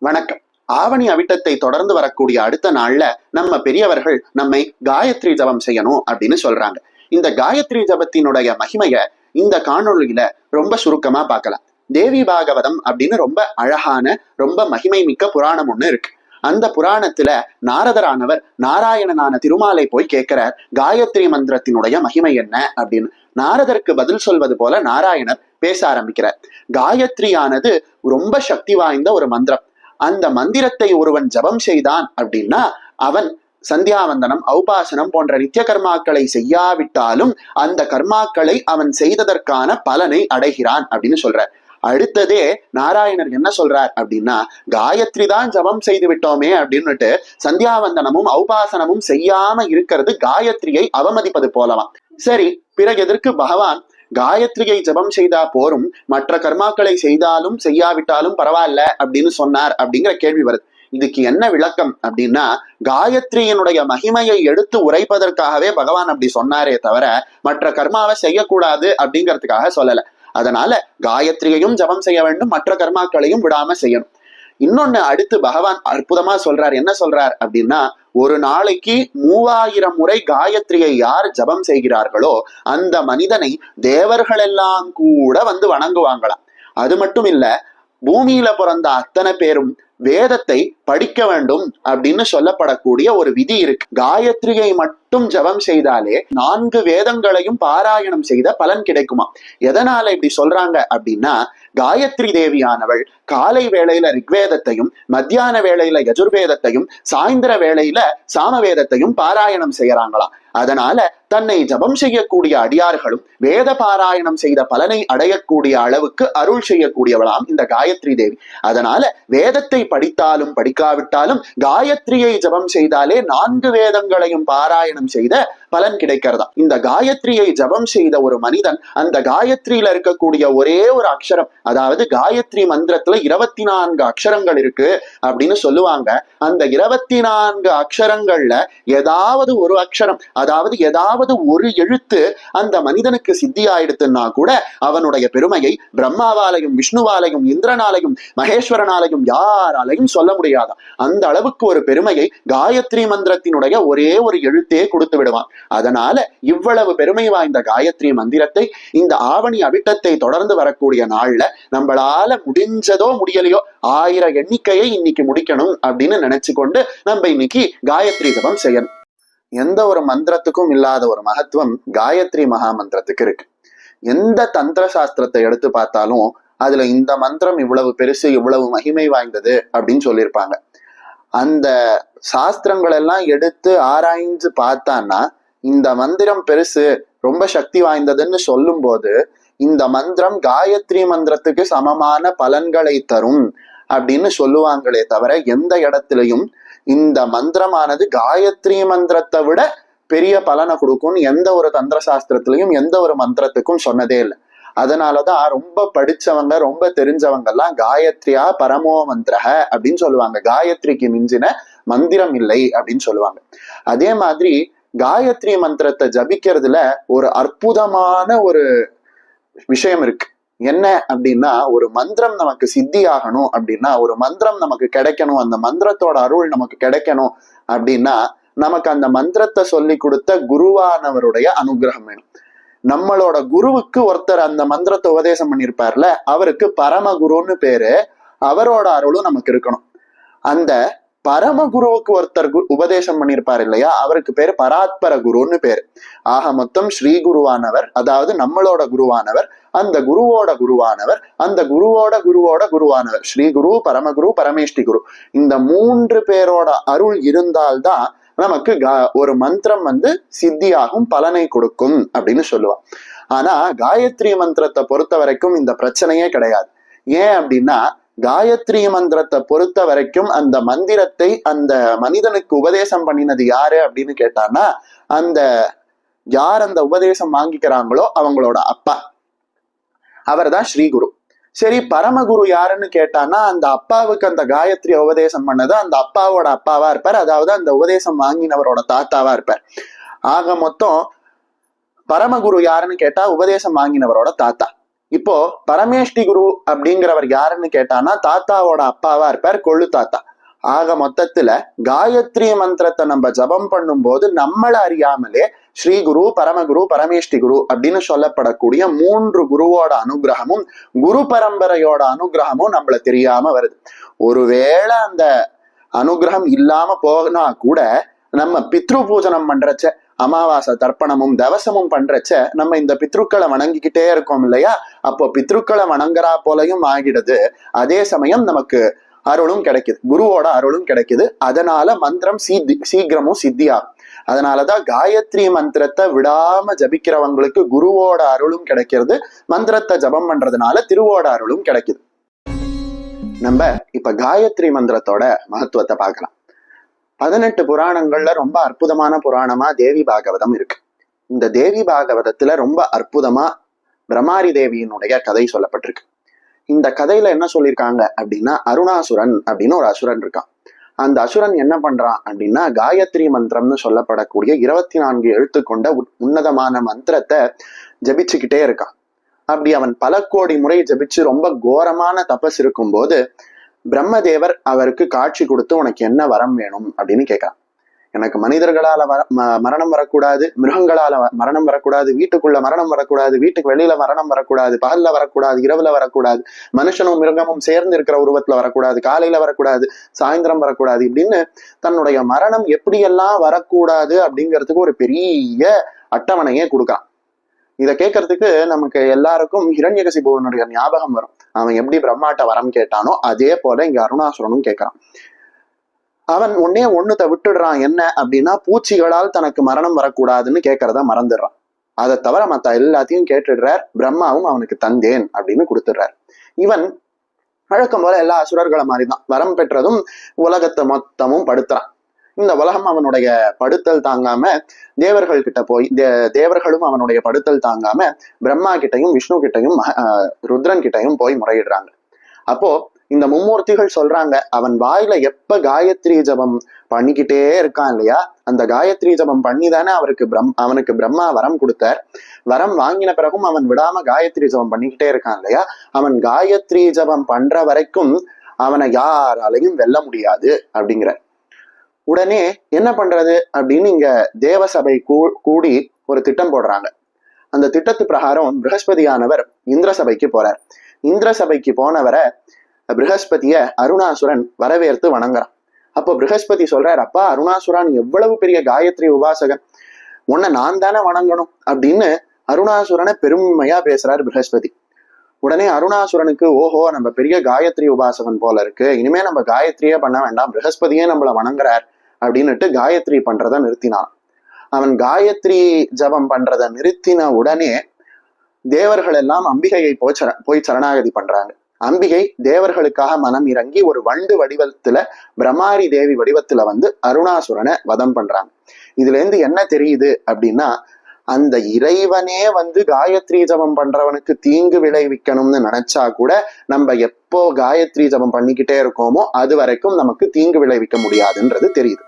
வணக்கம். ஆவணி அவிட்டத்தை தொடர்ந்து வரக்கூடிய அடுத்த நாள்ல நம்ம பெரியவர்கள் நம்மை காயத்ரி ஜபம் செய்யணும் அப்படின்னு சொல்றாங்க. இந்த காயத்ரி ஜபத்தினுடைய மகிமைய இந்த காணொளியில ரொம்ப சுருக்கமா பார்க்கலாம். தேவி பாகவதம் அப்படின்னு ரொம்ப அழகான ரொம்ப மகிமை மிக்க புராணம் ஒண்ணு இருக்கு. அந்த புராணத்துல நாரதரானவர் நாராயணனான திருமாலை போய் கேட்கிறார் காயத்ரி மந்திரத்தினுடைய மகிமை என்ன? அப்படின்னு. நாரதருக்கு பதில் சொல்வது போல நாராயணர் பேச ஆரம்பிக்கிறார். காயத்ரியானது ரொம்ப சக்தி வாய்ந்த ஒரு மந்திரம். அந்த மந்திரத்தை ஒருவன் ஜபம் செய்தான் அப்படின்னா அவன் சந்தியாவந்தனம் ஔபாசனம் போன்ற நித்திய கர்மாக்களை செய்யாவிட்டாலும் அந்த கர்மாக்களை அவன் செய்ததற்கான பலனை அடைகிறான் அப்படின்னு சொல்ற. அடுத்ததே நாராயணர் என்ன சொல்றார் அப்படின்னா காயத்ரி தான் ஜபம் செய்து விட்டோமே அப்படின்னுட்டு சந்தியாவந்தனமும் ஔபாசனமும் செய்யாம இருக்கிறது காயத்ரியை அவமதிப்பது போலவாம். சரி பிறகு எதற்கு பகவான் காயத்ரியை ஜபம் செய்தா போரும் மற்ற கர்மாக்களை செய்தாலும் செய்யாவிட்டாலும் பரவாயில்ல அப்படின்னு சொன்னார் அப்படிங்கிற கேள்வி வருது. இதுக்கு என்ன விளக்கம் அப்படின்னா காயத்ரியினுடைய மகிமையை எடுத்து உரைப்பதற்காகவே பகவான் அப்படி சொன்னாரே தவிர மற்ற கர்மாவை செய்யக்கூடாது அப்படிங்கிறதுக்காக சொல்லல. அதனால காயத்ரியையும் ஜபம் செய்ய வேண்டும் மற்ற கர்மாக்களையும் விடாம செய்யணும். இன்னொன்னு அடுத்து பகவான் அற்புதமா சொல்றார். என்ன சொல்றார் அப்படின்னா ஒரு நாளைக்கு மூவாயிரம் முறை காயத்ரியை யார் ஜபம் செய்கிறார்களோ அந்த மனிதனை தேவர்கள் எல்லாம் கூட வந்து வணங்குவாங்களாம். அது மட்டும் இல்ல பூமியில பிறந்த அத்தனை பேரும் வேதத்தை படிக்க வேண்டும் அப்படின்னு சொல்லப்படக்கூடிய ஒரு விதி இருக்கு. காயத்ரியை மட்டும் ஜபம் செய்தாலே நான்கு வேதங்களையும் பாராயணம் செய்த பலன் கிடைக்குமா? எதனால இப்படி சொல்றாங்க அப்படின்னா காயத்ரி தேவியானவள் காலை வேளையில ரிக்வேதத்தையும் மத்தியான வேளையில யஜுர்வேதத்தையும் சாயந்தர வேளையில சாமவேதத்தையும் பாராயணம் செய்யறாங்களாம் அதனால தன்னை ஜபம் செய்யக்கூடிய அடியார்களும் வேத பாராயணம் செய்த பலனை அடையக்கூடிய அளவுக்கு அருள் செய்யக்கூடியவளாம் இந்த காயத்ரி தேவி. அதனால வேதத்தை படித்தாலும் படிக்காவிட்டாலும் காயத்ரியை ஜபம் செய்தாலே நான்கு வேதங்களையும் பாராயணம் செய்த பலன் கிடைக்கிறதா? இந்த காயத்ரியை ஜபம் செய்த ஒரு மனிதன் அந்த காயத்ரியில இருக்கக்கூடிய ஒரே ஒரு அக்ஷரம் அதாவது காயத்ரி மந்திரத்துல இருபத்தி நான்கு அக்ஷரங்கள் இருக்கு அப்படின்னு சொல்லுவாங்க. அந்த இருபத்தி நான்கு அக்ஷரங்கள்ல ஏதாவது ஒரு அக்ஷரம் அதாவது ஏதாவது ஒரு எழுத்து அந்த மனிதனுக்கு சித்தி ஆயிடுத்துன்னா கூட அவனுடைய பெருமையை பிரம்மாவாலையும் விஷ்ணுவாலையும் இந்திரனாலையும் மகேஸ்வரனாலையும் யாராலையும் சொல்ல முடியாதான் அந்த அளவுக்கு ஒரு பெருமையை காயத்ரி மந்திரத்தினுடைய ஒரே ஒரு எழுத்தே கொடுத்து விடுவான். அதனால இவ்வளவு பெருமை வாய்ந்த காயத்ரி மந்திரத்தை இந்த ஆவணி அவிட்டத்தை தொடர்ந்து வரக்கூடிய நாள்ல நம்மளால முடிஞ்சதோ முடியலையோ ஆயிரம் எண்ணிக்கையை இன்னைக்கு முடிக்கணும் அப்படின்னு நினைச்சு கொண்டு நம்ம இன்னைக்கு காயத்ரி ஜபம் செய்யணும். எந்த ஒரு மந்திரத்துக்கும் இல்லாத ஒரு மகத்துவம் காயத்ரி மகா மந்திரத்துக்கு இருக்கு. எந்த தந்திர சாஸ்திரத்தை எடுத்து பார்த்தாலும் அதுல இந்த மந்திரம் இவ்வளவு பெருசு இவ்வளவு மகிமை வாய்ந்தது அப்படின்னு சொல்லியிருப்பாங்க. அந்த சாஸ்திரங்கள் எல்லாம் எடுத்து ஆராய்ஞ்சு பார்த்தான்னா இந்த மந்திரம் பெருசு ரொம்ப சக்தி வாய்ந்ததுன்னு சொல்லும்போது இந்த மந்திரம் காயத்ரி மந்திரத்துக்கு சமமான பலன்களை தரும் அப்படின்னு சொல்லுவாங்களே தவிர எந்த இடத்துலையும் இந்த மந்திரமானது காயத்ரி மந்திரத்தை விட பெரிய பலனை கொடுக்கும்னு எந்த ஒரு தந்திர சாஸ்திரத்திலையும் எந்த ஒரு மந்திரத்துக்கும் சொன்னதே இல்லை. அதனாலதான் ரொம்ப படிச்சவங்க ரொம்ப தெரிஞ்சவங்க எல்லாம் காயத்ரியா பரமோ மந்திரக அப்படின்னு சொல்லுவாங்க. காயத்ரிக்கு மிஞ்சின மந்திரம் இல்லை அப்படின்னு சொல்லுவாங்க. அதே மாதிரி காயத்ரி மந்திரத்தை ஜபிக்கிறதுல ஒரு அற்புதமான ஒரு விஷயம் இருக்கு. என்ன அப்படின்னா ஒரு மந்திரம் நமக்கு சித்தி ஆகணும் அப்படின்னா ஒரு மந்திரம் நமக்கு கிடைக்கணும் அந்த மந்திரத்தோட அருள் நமக்கு கிடைக்கணும் அப்படின்னா நமக்கு அந்த மந்திரத்தை சொல்லி கொடுத்த குருவானவருடைய அனுகிரகம் வேணும். நம்மளோட குருவுக்கு ஒருத்தர் அந்த மந்திரத்தை உபதேசம் பண்ணியிருப்பார்ல அவருக்கு பரமகுருன்னு பேரு அவரோட அருளும் நமக்கு இருக்கணும். அந்த பரமகுருவுக்கு ஒருத்தர் உபதேசம் பண்ணியிருப்பார் இல்லையா? அவருக்கு பேர் பராத்பர குருன்னு பேர். ஆக மொத்தம் ஸ்ரீ குருவானவர் அதாவது நம்மளோட குருவானவர் அந்த குருவோட குருவானவர் அந்த குருவோட குருவோட குருவானவர். ஸ்ரீ குரு பரமகுரு பரமேஷ்டி குரு. இந்த மூன்று பேரோட அருள் இருந்தால்தான் நமக்கு கா- ஒரு மந்திரம் வந்து சித்தியாகும் பலனை கொடுக்கும் அப்படின்னு சொல்லுவான் ஆனா காயத்ரி மந்திரத்தை பொறுத்த வரைக்கும் இந்த பிரச்சனையே கிடையாது. ஏன் அப்படின்னா காயத்ரி மந்திரத்தை பொறுத்த வரைக்கும் அந்த மந்திரத்தை அந்த மனிதனுக்கு உபதேசம் பண்ணினது யாரு அப்படின்னு கேட்டான்னா அந்த யார் அந்த உபதேசம் வாங்கிக்கிறாங்களோ அவங்களோட அப்பா. அவர்தான் ஸ்ரீகுரு. சரி பரமகுரு யாருன்னு கேட்டான்னா அந்த அப்பாவுக்கு அந்த காயத்ரி உபதேசம் பண்ணது அந்த அப்பாவோட அப்பாவா இருப்பார். அதாவது அந்த உபதேசம் வாங்கினவரோட தாத்தாவா இருப்பார். ஆக மொத்தம் பரமகுரு யாருன்னு கேட்டா உபதேசம் வாங்கினவரோட தாத்தா. இப்போ பரமேஷ்டி குரு அப்படிங்கிறவர் யாருன்னு கேட்டானா தாத்தாவோட அப்பாவா இருப்பார் கொள்ளு தாத்தா. ஆக மொத்தத்துல காயத்ரி மந்திரத்தை நம்ம ஜபம் பண்ணும்போது நம்மளை அறியாமலே ஸ்ரீ குரு பரமகுரு பரமேஷ்டி குரு அப்படின்னு சொல்லப்படக்கூடிய மூன்று குருவோட அனுகிரகமும் குரு பரம்பரையோட அனுகிரகமும் நம்மள தெரியாம வருது. ஒருவேளை அந்த அனுகிரகம் இல்லாம போனா கூட நம்ம பித்ரு பூஜனம் பண்றச்ச அமாவாசை தர்ப்பணமும் தவசமும் பண்றச்ச நம்ம இந்த பித்ருக்களை வணங்கிக்கிட்டே இருக்கோம் இல்லையா? அப்போ பித்ருக்களை வணங்குறா போலையும் ஆகிடுது. அதே சமயம் நமக்கு அருளும் கிடைக்குது. குருவோட அருளும் கிடைக்குது. அதனால மந்திரம் சீதி சீக்கிரமும் சித்தியாகும். அதனாலதான் காயத்ரி மந்திரத்தை விடாம ஜபிக்கிறவங்களுக்கு குருவோட அருளும் கிடைக்கிறது. மந்திரத்தை ஜபம் பண்றதுனால திருவோட அருளும் கிடைக்குது. நம்ம இப்ப காயத்ரி மந்திரத்தோட மகத்துவத்தை பார்க்கலாம். பதினெட்டு புராணங்கள்ல ரொம்ப அற்புதமான புராணமா தேவி பாகவதம் இருக்கு. இந்த தேவி பாகவதத்துல ரொம்ப அற்புதமா பிரம்மாரி தேவியினுடைய கதை சொல்லப்பட்டிருக்கு. இந்த கதையில என்ன சொல்லியிருக்காங்க அப்படின்னா அருணாசுரன் அப்படின்னு ஒரு அசுரன் இருக்கான். அந்த அசுரன் என்ன பண்றான் அப்படின்னா காயத்ரி மந்திரம்னு சொல்லப்படக்கூடிய இருபத்தி நான்கு எழுத்து கொண்ட உன்னதமான மந்திரத்தை ஜபிச்சுக்கிட்டே இருக்கான். அப்படி அவன் பல கோடி முறை ஜபிச்சு ரொம்ப கோரமான தபஸ் இருக்கும்போது பிரம்மதேவர் அவருக்கு காட்சி கொடுத்து உனக்கு என்ன வரம் வேணும் அப்படின்னு கேட்கிறான். எனக்கு மனிதர்களால வர ம- மரணம் வரக்கூடாது மிருகங்களால வ- மரணம் வரக்கூடாது வீட்டுக்குள்ள மரணம் வரக்கூடாது வீட்டுக்கு வெளியில மரணம் வரக்கூடாது பகல்ல வரக்கூடாது இரவுல வரக்கூடாது மனுஷனும் மிருகமும் சேர்ந்து இருக்கிற உருவத்துல வரக்கூடாது காலையில வரக்கூடாது சாயந்தரம் வரக்கூடாது இப்படின்னு தன்னுடைய மரணம் எப்படியெல்லாம் வரக்கூடாது அப்படிங்கிறதுக்கு ஒரு பெரிய அட்டவணையே கொடுக்கலாம் இதை கேட்கறதுக்கு நமக்கு எல்லாருக்கும் ஹிரண்யகசிபுவனுடைய ஞாபகம் வரும். அவன் எப்படி பிரம்மாட்ட வரம் கேட்டானோ அதே போல இங்க அருணாசுரனும் கேட்கிறான். அவன் ஒன்னே ஒண்ணுத்த விட்டுடுறான் என்ன அப்படின்னா பூச்சிகளால் தனக்கு மரணம் வரக்கூடாதுன்னு கேட்கறத மறந்துடுறான். அதை தவிர மத்த எல்லாத்தையும் கேட்டுடுறார் பிரம்மாவும் அவனுக்கு தந்தேன் அப்படின்னு கொடுத்துடுறார். இவன் வழக்கம் போல எல்லா அசுரர்களை மாதிரிதான். வரம் பெற்றதும் உலகத்தை மொத்தமும் படுத்துறான். இந்த உலகம் அவனுடைய படுத்தல் தாங்காம தேவர்கள் கிட்ட போய் தே- தேவர்களும் அவனுடைய படுத்தல் தாங்காம பிரம்மா கிட்டையும் விஷ்ணு கிட்டையும் ருத்ரன் கிட்டையும் போய் முறையிடுறாங்க. அப்போ இந்த மும்மூர்த்திகள் சொல்றாங்க அவன் வாயில எப்ப காயத்ரி ஜபம் பண்ணிக்கிட்டே இருக்கான் இல்லையா அந்த காயத்ரி ஜபம் பண்ணி தானே அவருக்கு பிரம் அவனுக்கு பிரம்மா வரம் கொடுத்தார். வரம் வாங்கின பிறகும் அவன் விடாம காயத்ரி ஜபம் பண்ணிக்கிட்டே இருக்கான் இல்லையா அவன் காயத்ரி ஜபம் பண்ற வரைக்கும் அவனை யாராலையும் வெல்ல முடியாது அப்படிங்கிற உடனே என்ன பண்றது அப்படின்னு இங்க தேவசபை கூ- கூடி ஒரு திட்டம் போடுறாங்க. அந்த திட்டத்து பிரகாரம் ப்ரகஸ்பதியானவர் இந்திர சபைக்கு போறார். இந்திர சபைக்கு போனவரை ப்ரகஸ்பதிய அருணாசுரன் வரவேற்று வணங்குறான். அப்போ ப்ரகஸ்பதி சொல்றார் அப்பா அருணாசுரன் எவ்வளவு பெரிய காயத்ரி உபாசகன். உன்னை நான் தானே வணங்கணும் அப்படின்னு அருணாசுரனை பெருமையா பேசுறாரு ப்ரகஸ்பதி. உடனே அருணாசுரனுக்கு ஓஹோ நம்ம பெரிய காயத்ரி உபாசகன் போல இருக்கு. இனிமே நம்ம காயத்ரியே பண்ண வேண்டாம். பிருகஸ்பதியே நம்மள வணங்குறார். அப்படின்னுட்டு காயத்ரி பண்றத நிறுத்தினான். அவன் காயத்ரி ஜபம் பண்றத நிறுத்தின உடனே தேவர்கள் எல்லாம் அம்பிகையை போய் போய் சரணாகதி பண்றாங்க. அம்பிகை தேவர்களுக்காக மனம் இறங்கி ஒரு வண்டு வடிவத்துல பிரம்மாரி தேவி வடிவத்துல வந்து அருணாசுரனை வதம் பண்றாங்க. இதுல இருந்து என்ன தெரியுது அப்படின்னா அந்த இறைவனே வந்து காயத்ரி ஜபம் பண்றவனுக்கு தீங்கு விளைவிக்கணும்னு நினைச்சா கூட நம்ம எப்போ காயத்ரி ஜபம் பண்ணிக்கிட்டே இருக்கோமோ அது வரைக்கும் நமக்கு தீங்கு விளைவிக்க முடியாதுன்றது தெரியுது.